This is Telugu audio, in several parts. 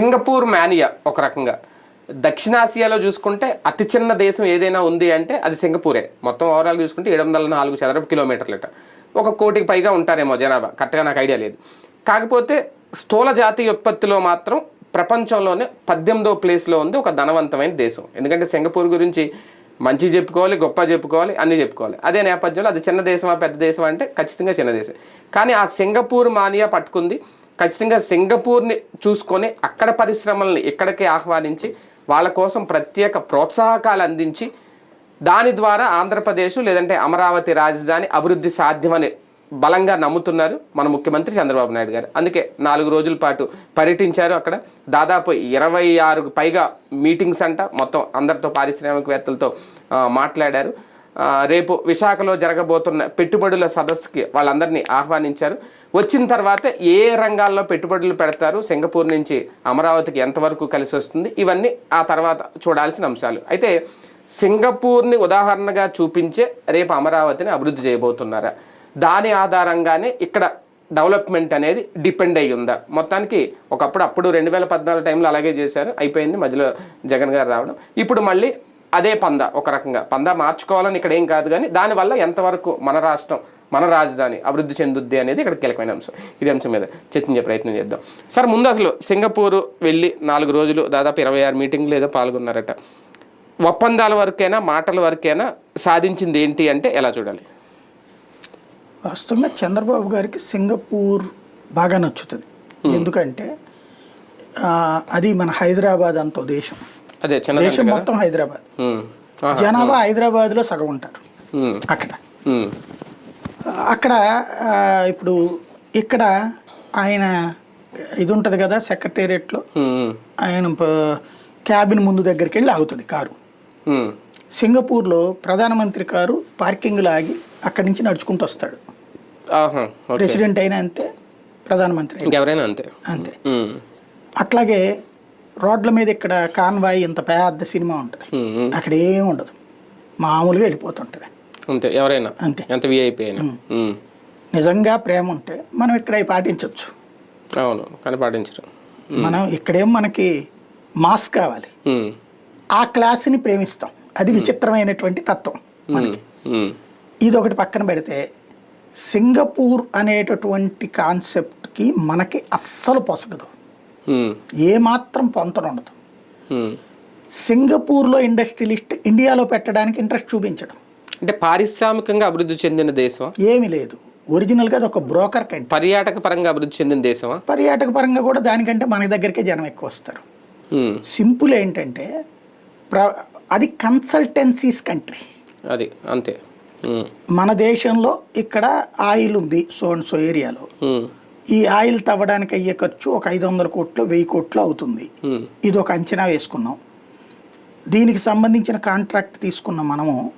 సింగపూర్ మానియా ఒక రకంగా. దక్షిణాసియాలో చూసుకుంటే అతి చిన్న దేశం ఏదైనా ఉంది అంటే అది సింగపూరే. మొత్తం ఓవరాల్ చూసుకుంటే ఏడు వందల నాలుగు చదరపు కిలోమీటర్లట. ఒక కోటికి పైగా ఉంటారేమో జనాభా. కరెక్ట్గా నాకు ఐడియా లేదు. కాకపోతే స్థూల జాతీయ ఉత్పత్తిలో మాత్రం ప్రపంచంలోనే పద్దెనిమిదో ప్లేస్లో ఉంది ఒక ధనవంతమైన దేశం. ఎందుకంటే సింగపూర్ గురించి మంచి చెప్పుకోవాలి గొప్ప చెప్పుకోవాలి అన్నీ చెప్పుకోవాలి. అదే నేపథ్యంలో అది చిన్న దేశమా పెద్ద దేశమా అంటే ఖచ్చితంగా చిన్న దేశం. కానీ ఆ సింగపూర్ మానియా పట్టుకుంది ఖచ్చితంగా సింగపూర్ని చూసుకొని అక్కడ పరిశ్రమల్ని ఇక్కడికి ఆహ్వానించి వాళ్ళ కోసం ప్రత్యేక ప్రోత్సాహకాలు అందించి దాని ద్వారా ఆంధ్రప్రదేశ్ లేదంటే అమరావతి రాజధాని అభివృద్ధి సాధ్యమని బలంగా నమ్ముతున్నారు మన ముఖ్యమంత్రి చంద్రబాబు నాయుడు గారు. అందుకే నాలుగు రోజుల పాటు పర్యటించారు అక్కడ. దాదాపు ఇరవై ఆరుకు పైగా మీటింగ్స్ అంట మొత్తం అందరితో పారిశ్రామికవేత్తలతో మాట్లాడారు. రేపు విశాఖలో జరగబోతున్న పెట్టుబడుల సదస్సుకి వాళ్ళందరినీ ఆహ్వానించారు. వచ్చిన తర్వాత ఏ రంగాల్లో పెట్టుబడులు పెడతారు సింగపూర్ నుంచి అమరావతికి ఎంతవరకు కలిసి వస్తుంది ఇవన్నీ ఆ తర్వాత చూడాల్సిన అంశాలు. అయితే సింగపూర్ని ఉదాహరణగా చూపించే రేపు అమరావతిని అభివృద్ధి చేయబోతున్నారా? దాని ఆధారంగానే ఇక్కడ డెవలప్మెంట్ అనేది డిపెండ్ అయ్యి ఉందా మొత్తానికి ఒకప్పుడు అప్పుడు రెండు వేల పద్నాలుగు టైంలో అలాగే చేశారు అయిపోయింది మధ్యలో జగన్ గారు రావడం. ఇప్పుడు మళ్ళీ అదే పంద ఒక రకంగా. పంద మార్చుకోవాలని ఇక్కడ ఏం కాదు కానీ దానివల్ల ఎంతవరకు మన రాష్ట్రం మన రాజధాని అభివృద్ధి చెందుద్ది అనేది ఇక్కడ కీలకమైన అంశం. ఇది అంశం మీద చర్చించే ప్రయత్నం చేద్దాం. సార్ ముందు అసలు సింగపూర్ వెళ్ళి నాలుగు రోజులు దాదాపు ఇరవై ఆరు మీటింగ్లు ఏదో పాల్గొన్నారట. ఒప్పందాల వరకైనా మాటల వరకైనా సాధించింది ఏంటి అంటే ఎలా చూడాలి? వాస్తవంగా చంద్రబాబు గారికి సింగపూర్ బాగా నచ్చుతుంది. ఎందుకంటే అది మన హైదరాబాద్ అంతో దేశం. అదే చిన్న దేశం మొత్తం హైదరాబాద్. జనాభా హైదరాబాద్లో సగం ఉంటారు. అక్కడ. అక్కడ ఇప్పుడు ఇక్కడ ఆయన ఇది ఉంటుంది కదా సెక్రటేరియట్లో. ఆయన క్యాబిన్ ముందు దగ్గరికి వెళ్ళి ఆగుతుంది కారు. సింగపూర్లో ప్రధానమంత్రి కారు పార్కింగ్లో ఆగి అక్కడి నుంచి నడుచుకుంటూ వస్తాడు. ప్రెసిడెంట్ అయినా అంతే ప్రధానమంత్రి అంతే. అంతే. అట్లాగే రోడ్ల మీద ఇక్కడ కాన్వాయ్ ఇంత పెద్ద సినిమా ఉంటుంది. అక్కడ ఏం ఉండదు. మామూలుగా వెళ్ళిపోతుంటుంది. అంతే. ఎవరైనా. అంతే. ఎంత విఐపి అయినా. నిజంగా ప్రేమ ఉంటే మనం ఇక్కడ పాటించవచ్చు అవును. కానీ పాటించరు. మనం ఇక్కడేం మనకి మాస్ కావాలి. ఆ క్లాస్ని ప్రేమిస్తాం. అది విచిత్రమైనటువంటి తత్వం. ఉమ్. ఇది ఒకటి పక్కన పెడితే సింగపూర్ అనేటటువంటి కాన్సెప్ట్కి మనకి అస్సలు పొసగదు. ఏమాత్రం పొంతన ఉండదు. సింగపూర్లో ఇండస్ట్రియలిస్ట్ ఇండియాలో పెట్టడానికి ఇంట్రెస్ట్ చూపించడం. అంటే పారిశ్రామికంగా అభివృద్ధి చెందిన దేశం ఏమీ లేదు. ఒరిజినల్గా అది ఒక బ్రోకర్ కంటే. పర్యాటక పరంగా అభివృద్ధి చెందిన దేశమా? పర్యాటక పరంగా కూడా దానికంటే మన దగ్గరికే జనం ఎక్కువ వస్తారు. సింపుల్ ఏంటంటే ప్ర అది కన్సల్టెన్సీస్ కంట్రీ. అది అంతే. మన దేశంలో ఇక్కడ ఆయిల్ ఉంది సో అండ్ సో ఏరియాలో. ఈ ఆయిల్ తవ్వడానికి అయ్యే ఖర్చు ఒక ఐదు వందల కోట్లు వెయ్యి కోట్లు అవుతుంది. ఉమ్. ఇది ఒక అంచనా వేసుకున్నాం. దీనికి సంబంధించిన కాంట్రాక్ట్ తీసుకున్న మనము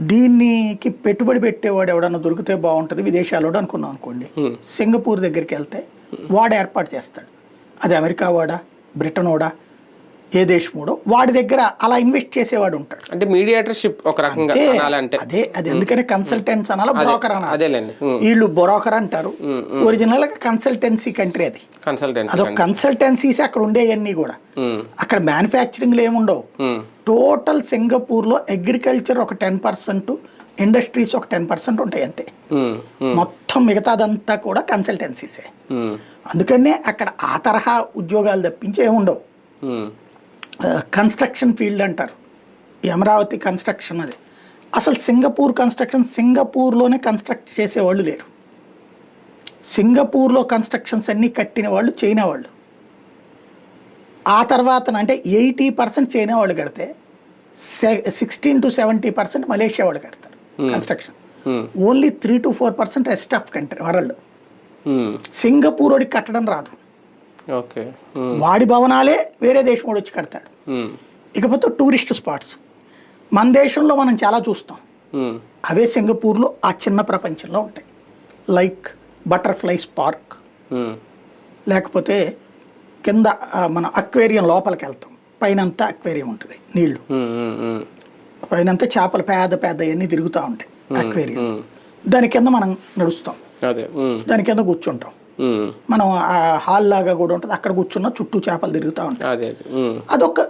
దీనికి పెట్టుబడి పెట్టేవాడు ఎవడన్నా దొరికితే బాగుంటుంది విదేశాల్లో అనుకున్నాం అనుకోండి. సింగపూర్ దగ్గరికి వెళ్తే వాడు ఏర్పాటు చేస్తాడు. అది అమెరికా వాడా బ్రిటన్ వాడా ఏ దేశముడో వాడి దగ్గర అలా ఇన్వెస్ట్ చేసేవాడు ఉంటాడు. అంటే మీడియేటర్షిప్ ఒక రకంగా అదే అది ఎందుకని కన్సల్టెన్స్ అనాలా బ్రోకర్ అనాలి. వీళ్ళు బ్రోకర్ అంటారు. ఒరిజినల్గా కన్సల్టెన్సీ కంట్రీ అది. కన్సల్టెన్సీ అదొక కన్సల్టెన్సీస్ అక్కడ ఉండేవన్నీ కూడా. అక్కడ మ్యానుఫ్యాక్చరింగ్లు ఏముండవు. టోటల్ సింగపూర్లో అగ్రికల్చర్ ఒక టెన్ పర్సెంట్ ఇండస్ట్రీస్ ఒక టెన్ పర్సెంట్ ఉంటాయి అంతే. మొత్తం మిగతాదంతా కూడా కన్సల్టెన్సీసే. అందుకనే అక్కడ ఆ తరహా ఉద్యోగాలు తప్పించి ఏముండవు. కన్స్ట్రక్షన్ ఫీల్డ్ అంటారు. అమరావతి కన్స్ట్రక్షన్ అది. అసలు సింగపూర్ కన్స్ట్రక్షన్ సింగపూర్లోనే కన్స్ట్రక్ట్ చేసేవాళ్ళు లేరు. సింగపూర్లో కన్స్ట్రక్షన్స్ అన్నీ కట్టిన వాళ్ళు చైనా వాళ్ళు ఆ తర్వాత అంటే ఎయిటీ పర్సెంట్ చైనా వాళ్ళు కడితే sixteen to seventy percent Malaysia వాళ్ళు కడతారు construction Hmm. Only three to four percent rest of country world. Um. Singapore వాడికి కట్టడం రాదు. వాడి భవనాలే వేరే దేశం వాడు వచ్చి కడతాడు. ఇకపోతే టూరిస్ట్ స్పాట్స్ మన దేశంలో మనం చాలా చూస్తాం. అవే సింగపూర్లో ఆ చిన్న ప్రపంచంలో ఉంటాయి లైక్ బటర్ఫ్లైస్ పార్క్. లేకపోతే కింద మన అక్వేరియం లోపలికి వెళ్తాం పైనంతా అక్వేరియం ఉంటుంది నీళ్ళు. పైనంతా చేపలు పెద్ద పెద్ద అన్నీ తిరుగుతూ ఉంటాయి అక్వేరియం దాని కింద మనం నడుస్తాం. దాని కింద కూర్చుంటాం. మనం ఆ హాల్ లాగా కూడా ఉంటుంది అక్కడ కూర్చున్న చుట్టూ చేపలు తిరుగుతూ ఉంటాయి. అదొక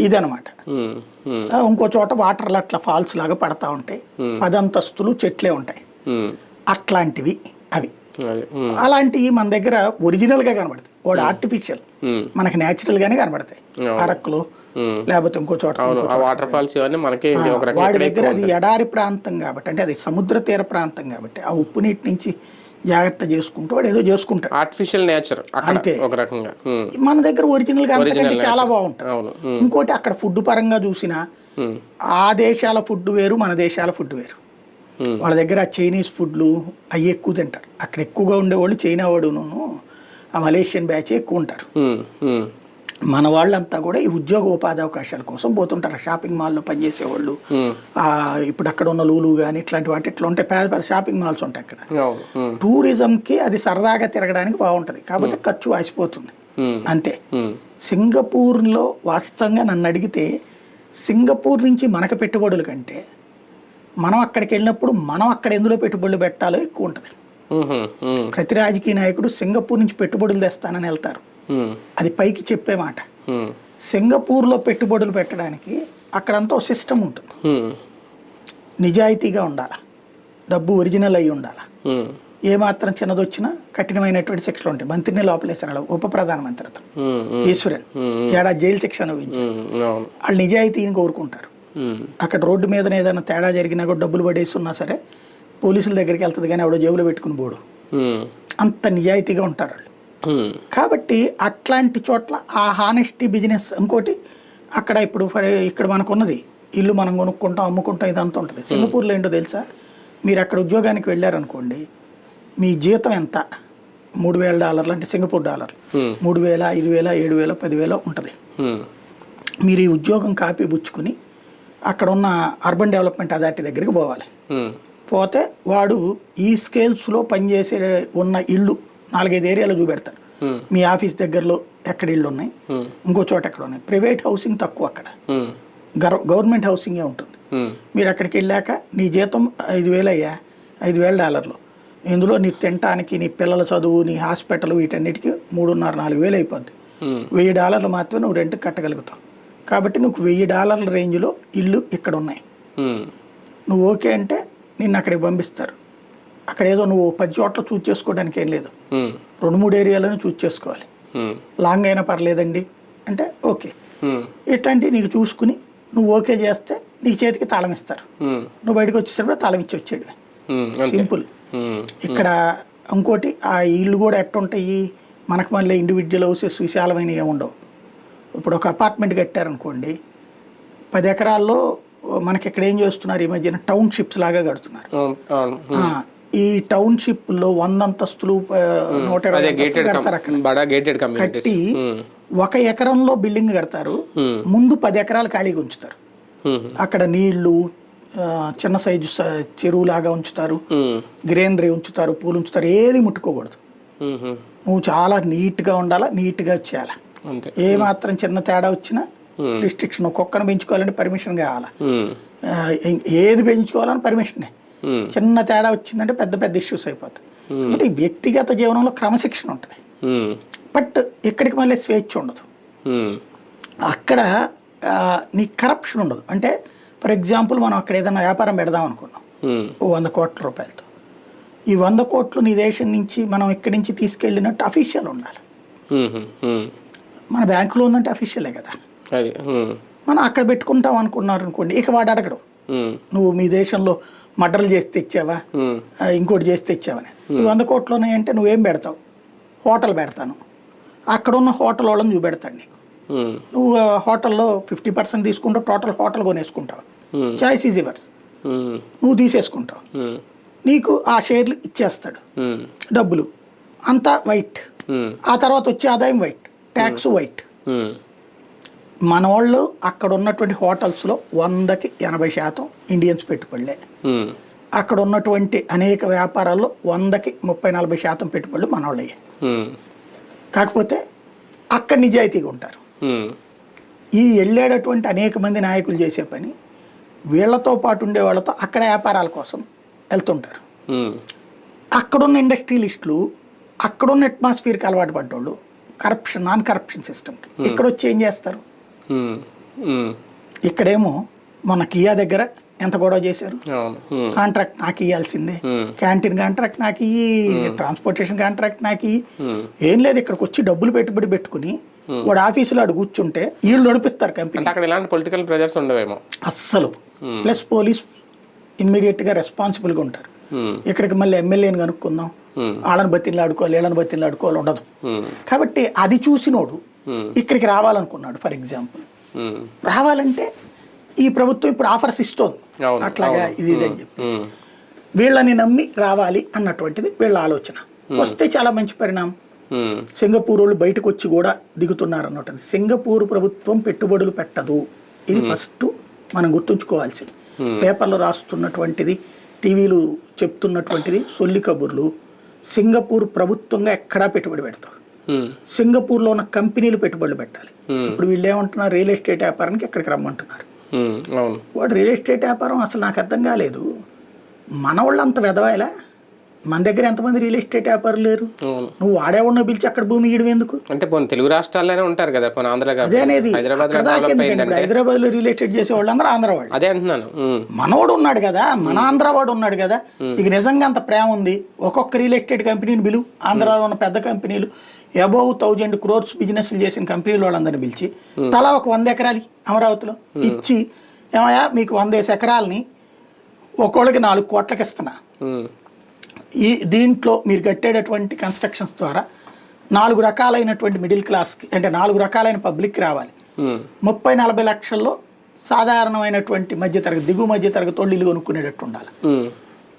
ఇదనమాట. ఉమ్. ఆ, ఇంకో చోట వాటర్లు అట్లా ఫాల్స్ లాగా పడతా ఉంటాయి పదంతస్తులు చెట్లే ఉంటాయి. అట్లాంటివి అవి. అలాంటివి మన దగ్గర ఒరిజినల్గా కనబడతాయి వాడు ఆర్టిఫిషియల్. మనకి natural గానే కనబడతాయి అరకులు. లేకపోతే ఇంకో చోట వాటర్ ఫాల్స్ వాడి దగ్గర అది ఎడారి ప్రాంతం కాబట్టి అంటే అది సముద్ర తీర ప్రాంతం కాబట్టి ఆ ఉప్పు నీటి నుంచి జాగ్రత్త చేసుకుంటూ వాడు ఏదో చేసుకుంటాడు ఆర్టిఫిషియల్ నేచర్ అంతే. ఒక రకంగా. మన దగ్గర ఒరిజినల్గా చాలా. బాగుంటుంది. ఇంకోటి అక్కడ ఫుడ్ పరంగా చూసినా. ఆ దేశాల ఫుడ్ వేరు మన దేశాల ఫుడ్ వేరు. వాళ్ళ దగ్గర చైనీస్ ఫుడ్లు అవి ఎక్కువ తింటారు అక్కడ ఎక్కువగా ఉండేవాళ్ళు చైనా వాడును ఆ మలేషియన్ బ్యాచ్ ఎక్కువ ఉంటారు. మన వాళ్ళంతా కూడా ఈ ఉద్యోగ ఉపాధి అవకాశాల కోసం పోతుంటారు. షాపింగ్ మాల్లో పనిచేసేవాళ్ళు. ఇప్పుడు అక్కడ ఉన్న లూలు కానీ ఇట్లాంటి వాటి ఇట్లా ఉంటాయి పెద్ద పెద్ద షాపింగ్ మాల్స్ ఉంటాయి అక్కడ. టూరిజంకి అది సరదాగా తిరగడానికి బాగుంటుంది. కాకపోతే ఖర్చు వాసిపోతుంది. అంతే. సింగపూర్లో వాస్తవంగా నన్ను అడిగితే సింగపూర్ నుంచి మనకు పెట్టుబడుల కంటే మనం అక్కడికి వెళ్ళినప్పుడు మనం అక్కడ ఎందులో పెట్టుబడులు పెట్టాలో ఎక్కువ ఉంటుంది. ప్రతి రాజకీయ నాయకుడు సింగపూర్ నుంచి పెట్టుబడులు తెస్తానని వెళ్తారు. అది పైకి చెప్పే మాట. సింగపూర్లో పెట్టుబడులు పెట్టడానికి అక్కడంతా ఒక సిస్టమ్ ఉంటుంది. నిజాయితీగా ఉండాలి. డబ్బు ఒరిజినల్ అయి ఉండాలి. ఏమాత్రం ఏ మాత్రం చిన్నదొచ్చినా కఠినమైనటువంటి శిక్షలు ఉంటాయి. మంత్రిని లోపలేసారు ఉప ప్రధానమంత్రి అతను. ఈశ్వరన్. తేడా జైలు శిక్ష అనుభవించారు వాళ్ళు నిజాయితీని కోరుకుంటారు. అక్కడ రోడ్డు మీద ఏదైనా తేడా జరిగినా కూడా డబ్బులు పడేసి ఉన్నా సరే పోలీసుల దగ్గరికి వెళ్తుంది కానీ ఎవడో జేబులో పెట్టుకుని పోడు. అంత నిజాయితీగా ఉంటారు వాళ్ళు. కాబట్టి అట్లాంటి చోట్ల ఆ హానెస్టీ బిజినెస్ ఇంకోటి అక్కడ ఇప్పుడు ఇక్కడ మనకున్నది. ఇల్లు మనం కొనుక్కుంటాం అమ్ముకుంటాం ఇదంతా ఉంటుంది. సింగపూర్లో ఏంటో తెలుసా? మీరు అక్కడ ఉద్యోగానికి వెళ్ళారనుకోండి మీ జీతం ఎంత? మూడు వేల డాలర్లు అంటే సింగపూర్ డాలర్లు. మూడు వేల ఐదు వేల ఏడు వేల పదివేల ఉంటుంది. మీరు ఈ ఉద్యోగం కాపీ పుచ్చుకుని అక్కడ ఉన్న అర్బన్ డెవలప్మెంట్ అథారిటీ దగ్గరికి పోవాలి. పోతే వాడు ఈ స్కేల్స్లో పనిచేసే ఉన్న ఇళ్ళు నాలుగైదు ఏరియాలో చూపెడతారు. మీ ఆఫీస్ దగ్గరలో ఎక్కడ ఇళ్ళు ఉన్నాయి. ఇంకో చోట ఎక్కడ ఉన్నాయి? ప్రైవేట్ హౌసింగ్ తక్కువ అక్కడ. గవర్నమెంట్ హౌసింగే ఉంటుంది. మీరు అక్కడికి వెళ్ళాక నీ జీతం ఐదు వేలు అయ్యా ఐదు వేల డాలర్లు. ఇందులో నీ తినటానికి నీ పిల్లల చదువు నీ హాస్పిటల్ వీటన్నిటికీ మూడున్నర నాలుగు వేలు అయిపోద్ది. వెయ్యి డాలర్లు మాత్రమే నువ్వు రెంట్ కట్టగలుగుతావు. కాబట్టి నువ్వు వెయ్యి డాలర్ల రేంజ్లో ఇల్లు ఇక్కడ ఉన్నాయి. నువ్వు ఓకే అంటే నిన్ను అక్కడికి పంపిస్తారు. అక్కడ ఏదో నువ్వు పది చోట్ల చూస్ చేసుకోవడానికి ఏం లేదు. రెండు మూడు ఏరియాలను చూస్ చేసుకోవాలి. లాంగ్ అయినా పర్లేదండి. అంటే ఓకే. ఉమ్. ఇట్లాంటివి నీకు చూసుకుని నువ్వు ఓకే చేస్తే నీ చేతికి తాళం ఇస్తారు. నువ్వు బయటకు వచ్చేటప్పుడు తాళం ఇచ్చి వచ్చేది సింపుల్. ఇక్కడ ఇంకోటి ఆ ఇల్లు కూడా ఎట్టుంటాయి? మనకు మళ్ళీ ఇండివిజువల్ హౌసెస్ విశాలమైనవి ఏమి ఉండవు. ఇప్పుడు ఒక అపార్ట్మెంట్ కట్టారనుకోండి పది ఎకరాల్లో మనకి ఇక్కడ ఏం చేస్తున్నారు? ఈ మధ్యన టౌన్షిప్స్ లాగా కడుతున్నారు. ఈ టౌన్షిప్లో వంద అంతస్తులు నూట కట్టి ఒక ఎకరంలో బిల్డింగ్ కడతారు. ముందు పది ఎకరాలు ఖాళీగా ఉంచుతారు. అక్కడ నీళ్ళు చిన్న సైజు చెరువు లాగా ఉంచుతారు. గ్రీనరీ ఉంచుతారు పూలు ఉంచుతారు ఏది ముట్టుకోకూడదు. నువ్వు చాలా నీట్గా ఉండాలా నీట్గా చేయాలి. ఏ మాత్రం చిన్న తేడా వచ్చినా రిస్ట్రిక్షన్ కుక్కను పెంచుకోవాలంటే పర్మిషన్ కావాలా. ఏది పెంచుకోవాలని పర్మిషనే. చిన్న తేడా వచ్చిందంటే పెద్ద పెద్ద ఇష్యూస్ అయిపోతాయి అంటే ఈ వ్యక్తిగత జీవనంలో క్రమశిక్షణ ఉంటుంది. బట్ ఇక్కడికి మళ్ళీ స్వేచ్ఛ ఉండదు. అక్కడ నీ కరప్షన్ ఉండదు అంటే ఫర్ ఎగ్జాంపుల్ మనం అక్కడ ఏదైనా వ్యాపారం పెడదాం అనుకున్నాం. ఓ వంద కోట్ల రూపాయలతో ఈ వంద కోట్లు నీ దేశం నుంచి మనం ఇక్కడి నుంచి తీసుకెళ్ళినట్టు అఫీషియల్ ఉండాలి. మన బ్యాంకులో ఉందంటే అఫీషియలే కదా. మనం అక్కడ పెట్టుకుంటాం అనుకున్నారు అనుకోండి ఇక వాడు అడగడు. నువ్వు మీ దేశంలో మర్డర్లు చేసి తెచ్చావా? ఇంకోటి చేసి తెచ్చావని. ఈ వంద కోట్లు ఉన్నాయంటే నువ్వేం పెడతావు? హోటల్ పెడతాను. అక్కడ ఉన్న హోటల్ వాళ్ళని చూపెడతాడు నీకు. నువ్వు హోటల్లో ఫిఫ్టీ పర్సెంట్ తీసుకుంటావు total hotel కొనేసుకుంటావు. Choice is yours. నువ్వు తీసేసుకుంటావు. నీకు ఆ షేర్లు ఇచ్చేస్తాడు. డబ్బులు. అంతా వైట్. ఆ తర్వాత వచ్చే ఆదాయం వైట్. Tax white. మన వాళ్ళు అక్కడ ఉన్నటువంటి హోటల్స్లో వందకి ఎనభై శాతం ఇండియన్స్ పెట్టుబడులే. అక్కడ ఉన్నటువంటి అనేక వ్యాపారాల్లో వందకి ముప్పై నలభై శాతం పెట్టుబడులు మన వాళ్ళయ్యాయి ఉమ్. కాకపోతే అక్కడ నిజాయితీగా ఉంటారు. ఈ వెళ్ళేటటువంటి అనేక మంది నాయకులు చేసే పని వీళ్ళతో పాటు ఉండే వాళ్ళతో అక్కడ వ్యాపారాల కోసం వెళ్తుంటారు. అక్కడున్న ఇండస్ట్రియలిస్టులు అక్కడున్న అట్మాస్ఫియర్కి అలవాటు పడ్డోళ్ళు కరప్షన్ నాన్ కరప్షన్ సిస్టమ్కి ఇక్కడ వచ్చి ఏం చేస్తారు ఇక్కడేమో మన కియా దగ్గర ఎంత గొడవ చేశారు? ఉమ్, కాంట్రాక్ట్ నాకు ఇవ్వాల్సిందే Hmm. క్యాంటీన్ కాంట్రాక్ట్ నాకు ఇయ్యి ట్రాన్స్పోర్టేషన్ కాంట్రాక్ట్ నాకు ఇయ్యి. ఏం లేదు ఇక్కడికి వచ్చి డబ్బులు పెట్టుబడి పెట్టుకుని వాడు ఆఫీసులో అడు కూర్చుంటే వీళ్ళు నడిపిస్తారు కంపెనీ. అక్కడ ఇలాంటి పొలిటికల్ ప్రెజర్స్ ఉండవేమో. అస్సలు. ప్లస్ పోలీస్ ఇమ్మీడియట్గా రెస్పాన్సిబుల్గా ఉంటారు. ఉమ్, ఇక్కడికి మళ్ళీ ఎమ్మెల్యేని కనుక్కుందాం. Hmm. వాళ్ళని బతిని ఆడుకోవాలి వీళ్ళని బతిని ఆడుకోవాలి ఉండదు కాబట్టి అది చూసినోడు. ఇక్కడికి రావాలనుకున్నాడు ఫర్ ఎగ్జాంపుల్. రావాలంటే ఈ ప్రభుత్వం ఇప్పుడు ఆఫర్స్ ఇస్తోంది. అట్లాగా ఇది ఇది అని చెప్పి వీళ్ళని నమ్మి రావాలి అన్నటువంటిది వీళ్ళ ఆలోచన. వస్తే చాలా మంచి పరిణామం. సింగపూర్ వాళ్ళు బయటకు వచ్చి కూడా దిగుతున్నారు అన్నట్టు సింగపూర్ ప్రభుత్వం పెట్టుబడులు పెట్టదు. ఇది ఫస్ట్ మనం గుర్తుంచుకోవాల్సింది. పేపర్లో రాస్తున్నటువంటిది టీవీలు చెప్తున్నటువంటిది సొల్లి కబుర్లు. సింగపూర్ ప్రభుత్వంగా ఎక్కడా పెట్టుబడి పెడతారు ఉమ్, సింగపూర్లో ఉన్న కంపెనీలు పెట్టుబడులు పెట్టాలి. ఇప్పుడు వీళ్ళు ఏమంటున్నారు? రియల్ ఎస్టేట్ వ్యాపారానికి ఎక్కడికి రమ్మంటున్నారు? వాడు రియల్ ఎస్టేట్ వ్యాపారం అసలు నాకు అర్థం కాలేదు. మన వాళ్ళు అంత వెదవాయలా మన దగ్గర ఎంతమంది రియల్ ఎస్టేట్ వ్యాపారులు లేరు? నువ్వు వాడేవాడిని పిలిచి అక్కడ భూమి ఇయడం ఎందుకు? అంటే పోనీ తెలుగు రాష్ట్రాల్లోనే ఉంటారు కదా పోనీ ఆంధ్ర అదే అనేది. హైదరాబాద్లో రియల్ ఎస్టేట్ చేసే వాళ్ళందరూ ఆంధ్ర వాళ్ళు. అదే అంటున్నాను. మనోడు ఉన్నాడు కదా మన ఆంధ్ర వాడు ఉన్నాడు కదా. ఇక నిజంగా అంత ప్రేమ ఉంది? ఒక్కొక్క రియల్ ఎస్టేట్ కంపెనీని పిలువు ఆంధ్రాలో ఉన్న పెద్ద కంపెనీలు. అబౌవ్ థౌజండ్ క్రోర్స్ బిజినెస్లు చేసిన కంపెనీలు వాళ్ళందరినీ పిలిచి తలా ఒక వంద ఎకరాలు అమరావతిలో ఇచ్చి ఏమయ్యా మీకు వందేసి ఎకరాలని ఒక్కోళ్ళకి నాలుగు కోట్లకి ఇస్తున్నా. ఈ దీంట్లో మీరు కట్టేటటువంటి కన్స్ట్రక్షన్స్ ద్వారా నాలుగు రకాలైనటువంటి మిడిల్ క్లాస్కి అంటే నాలుగు రకాలైన పబ్లిక్కి రావాలి. ఉమ్, ముప్పై నలభై లక్షల్లో సాధారణమైనటువంటి మధ్యతరగతి దిగువ మధ్యతరగతి వాళ్ళు ఇల్లు కొనుక్కునేటట్టు ఉండాలి. ఉమ్,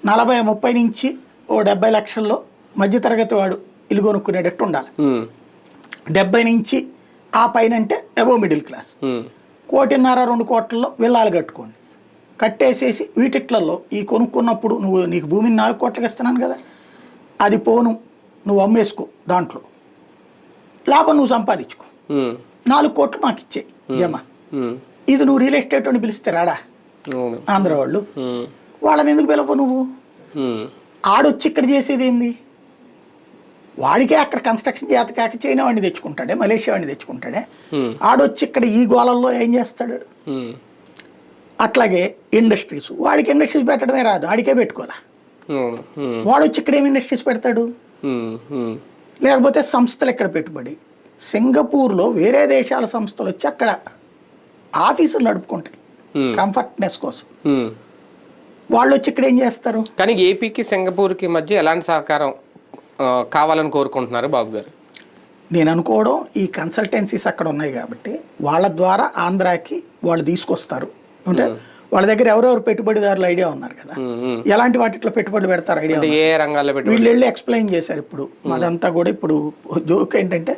నలభై ముప్పై నుంచి ఓ డెబ్బై లక్షల్లో మధ్యతరగతి వాడు ఇల్లు కొనుక్కునేటట్టు ఉండాలి. ఉమ్, డెబ్బై నుంచి ఆ పైన అంటే అబో మిడిల్ క్లాస్ కోటిన్నర రెండు కోట్లలో విల్లాలు కట్టుకోండి. కట్టేసేసి వీటిట్లలో ఈ కొనుక్కున్నప్పుడు నువ్వు నీకు భూమిని నాలుగు కోట్లకి ఇస్తున్నాను కదా అది పోను నువ్వు అమ్మేసుకో దాంట్లో. లాభం నువ్వు సంపాదించుకో. నాలుగు కోట్లు మాకు ఇచ్చే జమ. ఇది నువ్వు రియల్ ఎస్టేట్ అని పిలిస్తే రాడా? ఆంధ్ర వాళ్ళు. వాళ్ళని ఎందుకు పిలవు నువ్వు? ఆడొచ్చి ఇక్కడ చేసేది ఏంది? వాడికే అక్కడ కన్స్ట్రక్షన్ చేత కాక చైనా వాడిని తెచ్చుకుంటాడే మలేషియా వాడిని తెచ్చుకుంటాడే. ఆడొచ్చి ఇక్కడ ఈ గోళల్లో ఏం చేస్తాడు? అట్లాగే ఇండస్ట్రీస్. వాడికి ఇండస్ట్రీస్ పెట్టడమే రాదు ఆడికే ఉమ్, వాడు వచ్చి ఇక్కడ ఏమి ఇండస్ట్రీస్ పెడతాడు? లేకపోతే సంస్థలు ఎక్కడ పెట్టుబడి? సింగపూర్లో వేరే దేశాల సంస్థలు వచ్చి అక్కడ ఆఫీసులు నడుపుకుంటాయి. కంఫర్ట్నెస్ కోసం. వాళ్ళు వచ్చి ఇక్కడ ఏం చేస్తారు? కానీ ఏపీకి సింగపూర్కి మధ్య ఎలాంటి సహకారం కావాలని కోరుకుంటున్నారు బాబు గారు? నేను అనుకోవడం ఈ కన్సల్టెన్సీస్ అక్కడ ఉన్నాయి కాబట్టి వాళ్ళ ద్వారా ఆంధ్రాకి వాళ్ళు తీసుకొస్తారు. అంటే వాళ్ళ దగ్గర ఎవరెవరు పెట్టుబడిదారులు ఐడియా ఉన్నారు కదా. ఎలాంటి వాటిలో పెట్టుబడి పెడతారు ఐడియా ఏ రంగాల్లో వీళ్ళు వెళ్ళి ఎక్స్ప్లెయిన్ చేశారు ఇప్పుడు. మాదంతా కూడా ఇప్పుడు జోక్ ఏంటంటే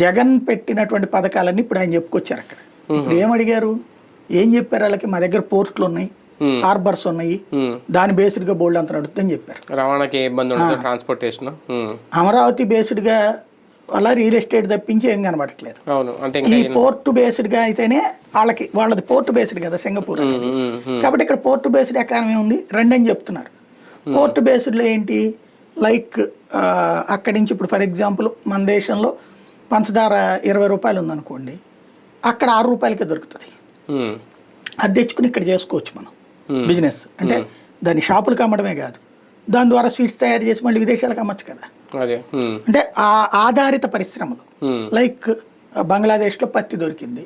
జగన్ పెట్టినటువంటి పథకాలన్నీ ఇప్పుడు ఆయన చెప్పుకొచ్చారు అక్కడ. ఇప్పుడు ఏం అడిగారు? ఏం చెప్పారు వాళ్ళకి? మా దగ్గర పోర్ట్లు ఉన్నాయి హార్బర్స్ ఉన్నాయి దాని బేస్డ్గా బోల్డ్ అంత నడుతుందని చెప్పారు. రవాణాకి ఇబ్బంది ట్రాన్స్పోర్టేషన్ అమరావతి బేస్డ్గా అలా రియల్ ఎస్టేట్ తప్పించి ఏం కనబడట్లేదు. అవును అంటే ఈ పోర్ట్ బేస్డ్గా అయితేనే వాళ్ళకి వాళ్ళది పోర్ట్ బేస్డ్ కదా సింగపూర్ కాబట్టి ఇక్కడ పోర్ట్ బేస్డ్ ఎకానమీ ఉంది రెండు అని చెప్తున్నారు పోర్ట్ బేస్డ్లో ఏంటి? లైక్ అక్కడి నుంచి ఇప్పుడు ఫర్ ఎగ్జాంపుల్ మన దేశంలో పంచదార ఇరవై రూపాయలు ఉందనుకోండి అక్కడ ఆరు రూపాయలకే దొరుకుతుంది. అది తెచ్చుకుని ఇక్కడ చేసుకోవచ్చు మనం బిజినెస్ అంటే దాన్ని షాపులకు అమ్మడమే కాదు. దాని ద్వారా స్వీట్స్ తయారు చేసి మళ్ళీ విదేశాలకు అమ్మచ్చు కదా. అంటే ఆ ఆధారిత పరిశ్రమలు లైక్ బంగ్లాదేశ్లో పత్తి దొరికింది.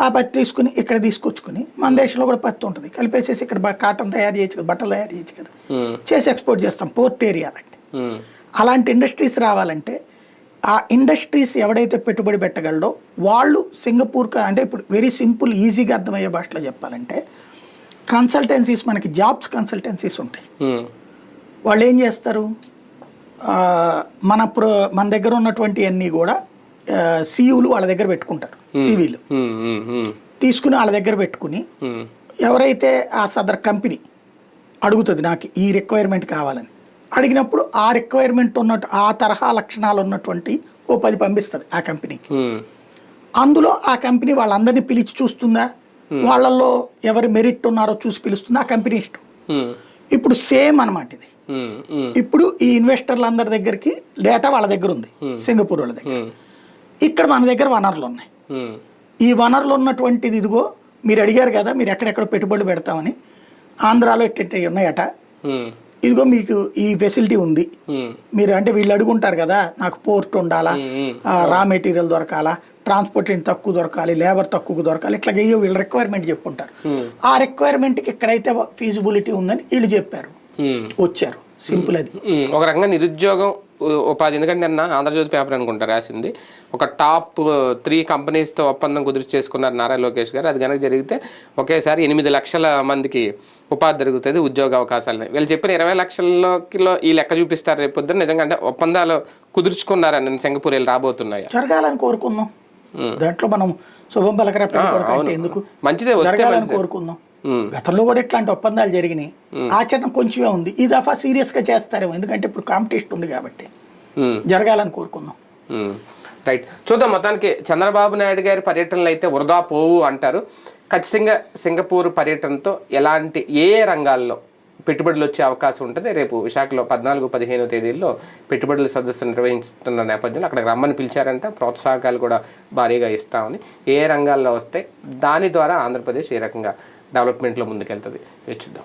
ఆ పత్తి తీసుకుని ఇక్కడ తీసుకొచ్చుకుని మన దేశంలో కూడా పత్తి ఉంటుంది. కలిపేసేసి ఇక్కడ కాటన్ తయారు చేయొచ్చు కదా బట్టలు తయారు చేయొచ్చు కదా. చేసి ఎక్స్పోర్ట్ చేస్తాం పోర్ట్ ఏరియా అంటే అలాంటి ఇండస్ట్రీస్ రావాలంటే ఆ ఇండస్ట్రీస్ ఎవడైతే పెట్టుబడి పెట్టగలడో వాళ్ళు సింగపూర్ కా- అంటే ఇప్పుడు వెరీ సింపుల్ ఈజీగా అర్థమయ్యే భాషలో చెప్పాలంటే కన్సల్టెన్సీస్ మనకి జాబ్స్ కన్సల్టెన్సీస్ ఉంటాయి. వాళ్ళు ఏం చేస్తారు మన ప్రో మన దగ్గర ఉన్నటువంటి అన్నీ కూడా సీఈలు వాళ్ళ దగ్గర పెట్టుకుంటారు సివిలు. తీసుకుని వాళ్ళ దగ్గర పెట్టుకుని ఎవరైతే ఆ సదర్ కంపెనీ అడుగుతుంది నాకు ఈ రిక్వైర్మెంట్ కావాలని అడిగినప్పుడు ఆ రిక్వైర్మెంట్ ఉన్నట్టు ఆ తరహా లక్షణాలు ఉన్నటువంటి ఓ పది పంపిస్తుంది ఆ కంపెనీకి. అందులో ఆ కంపెనీ వాళ్ళందరినీ పిలిచి చూస్తుందా? వాళ్ళల్లో ఎవరు మెరిట్ ఉన్నారో చూసి పిలుస్తుందా? ఆ కంపెనీ ఇష్టం. ఇప్పుడు సేమ్ అన్నమాట ఇది. ఇప్పుడు ఈ ఇన్వెస్టర్ల అందరి దగ్గరికి డేటా వాళ్ళ దగ్గర ఉంది సింగపూర్ వాళ్ళ దగ్గర. ఇక్కడ మన దగ్గర వనరులు ఉన్నాయి. ఈ వనరులు ఉన్నటువంటిది ఇదిగో మీరు అడిగారు కదా మీరు ఎక్కడెక్కడ పెట్టుబడులు పెడతామని ఆంధ్రాలో ఎట్టి ఉన్నాయట? ఇదిగో మీకు ఈ ఫెసిలిటీ ఉంది. మీరు అంటే వీళ్ళు అడుగుంటారు కదా నాకు పోర్ట్ ఉండాలా రా మెటీరియల్ దొరకాలా ట్రాన్స్పోర్టేషన్ తక్కువ దొరకాలి లేబర్ తక్కువ దొరకాలి ఇట్లా అయ్యో వీళ్ళు రిక్వైర్మెంట్ చెప్పుంటారు ఆ రిక్వైర్మెంట్కి ఎక్కడైతే ఫీజిబిలిటీ ఉందని వీళ్ళు చెప్పారు. ఉమ్. వచ్చారు. సింపుల్ అది. ఉమ్, ఒక రకంగా నిరుద్యోగం ఉపాధి ఎందుకంటే నిన్న ఆంధ్రజ్యోతి పేపర్ అనుకుంటా రాసింది. ఒక టాప్ త్రీ కంపెనీస్తో ఒప్పందం కుదిరి చేసుకున్నారు నారా లోకేష్ గారు. అది కనుక జరిగితే ఒకేసారి ఎనిమిది లక్షల మందికి ఉపాధి దొరుకుతుంది ఉద్యోగ అవకాశాలని. వీళ్ళు చెప్పిన ఇరవై లక్షలకిలో ఈ లెక్క చూపిస్తారు రేపు పొద్దున్న. నిజంగా అంటే ఒప్పందాలు కుదుర్చుకున్నారని సింగపూర్ వెళ్ళి రాబోతున్నాయి? జరగాలని కోరుకుందాం. దాంట్లో మనం శుభం పలకరా అంటే ఎందుకు? మంచిదే జరగాలని కోరుకుందాం. ఉమ్, గతంలో కూడా ఇట్లాంటి ఒప్పందాలు జరిగినాయి. ఆచరణ కొంచెమే ఉంది. ఈ దఫా సీరియస్గా చేస్తారేమో. ఎందుకంటే ఇప్పుడు కాంపిటీషన్ ఉంది కాబట్టి. జరగాలని కోరుకుందాం. రైట్ చూద్దాం మొత్తానికి చంద్రబాబు నాయుడు గారి పర్యటనలు అయితే వృధా పోవు అంటారు. ఖచ్చితంగా సింగపూర్ పర్యటనతో ఎలాంటి ఏ రంగాల్లో పెట్టుబడులు వచ్చే అవకాశం ఉంటుంది. రేపు విశాఖలో పద్నాలుగు పదిహేను తేదీల్లో పెట్టుబడుల సదస్సు నిర్వహిస్తున్న నేపథ్యంలో అక్కడికి రమ్మని పిలిచారంట. ప్రోత్సాహకాలు కూడా భారీగా ఇస్తామని ఏ రంగాల్లో వస్తే దాని ద్వారా ఆంధ్రప్రదేశ్ ఏ రకంగా డెవలప్మెంట్లో ముందుకెళ్తుంది? వేచి చూద్దాం.